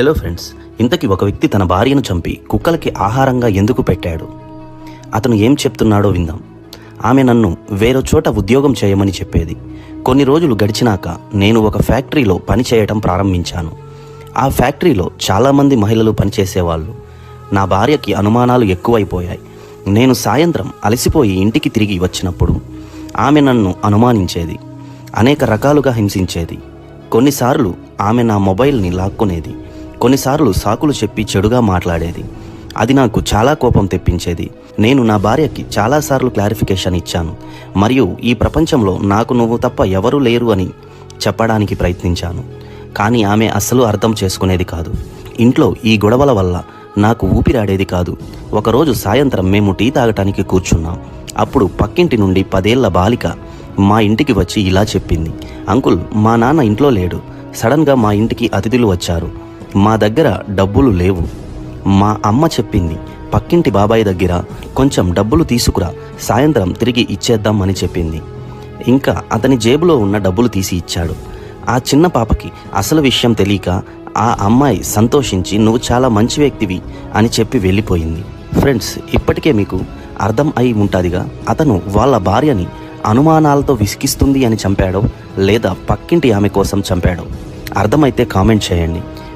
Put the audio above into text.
Hello friends ఇంతకీ ఒక వ్యక్తి తన భార్యను చంపి కుక్కలకి ఆహారంగా ఎందుకు పెట్టాడు? అతను ఏం చెప్తున్నాడో విందాం. ఆమె నన్ను వేరే చోట ఉద్యోగం చేయమని చెప్పేది. కొన్ని రోజులు గడిచినాక నేను ఒక ఫ్యాక్టరీలో పని చేయటం ప్రారంభించాను. ఆ ఫ్యాక్టరీలో చాలామంది మహిళలు పనిచేసేవాళ్ళు. నా భార్యకి అనుమానాలు ఎక్కువైపోయాయి. నేను సాయంత్రం అలసిపోయి ఇంటికి తిరిగి వచ్చినప్పుడు ఆమె నన్ను అనుమానించేది. అనేక రకాలుగా హింసించేది. కొన్నిసార్లు ఆమె నా మొబైల్ని లాక్కునేది. కొన్నిసార్లు సాకులు చెప్పి చెడుగా మాట్లాడేది. అది నాకు చాలా కోపం తెప్పించేది. నేను నా భార్యకి చాలాసార్లు క్లారిఫికేషన్ ఇచ్చాను. మరియు ఈ ప్రపంచంలో నాకు నువ్వు తప్ప ఎవరూ లేరు అని చెప్పడానికి ప్రయత్నించాను. కానీ ఆమె అస్సలు అర్థం చేసుకునేది కాదు. ఇంట్లో ఈ గొడవల వల్ల నాకు ఊపిరాడేది కాదు. ఒకరోజు సాయంత్రం మేము టీ తాగటానికి కూర్చున్నాం. అప్పుడు పక్కింటి నుండి పదేళ్ళ బాలిక మా ఇంటికి వచ్చి ఇలా చెప్పింది. అంకుల్ మా నాన్న ఇంట్లో లేడు. సడన్గా మా ఇంటికి అతిథులు వచ్చారు. మా దగ్గర డబ్బులు లేవు. మా అమ్మ చెప్పింది పక్కింటి బాబాయ్ దగ్గర కొంచెం డబ్బులు తీసుకురా సాయంత్రం తిరిగి ఇచ్చేద్దాం అని చెప్పింది. ఇంకా అతని జేబులో ఉన్న డబ్బులు తీసి ఇచ్చాడు. ఆ చిన్న పాపకి అసలు విషయం తెలియక ఆ అమ్మాయి సంతోషించి నువ్వు చాలా మంచి వ్యక్తివి అని చెప్పి వెళ్ళిపోయింది. ఫ్రెండ్స్ ఇప్పటికే మీకు అర్థం అయి ఉంటుందిగా అతను వాళ్ళ భార్యని అనుమానాలతో విసిగిస్తుంది అని చంపాడో లేదా పక్కింటి ఆమె కోసం చంపాడో? అర్థమైతే కామెంట్ చేయండి.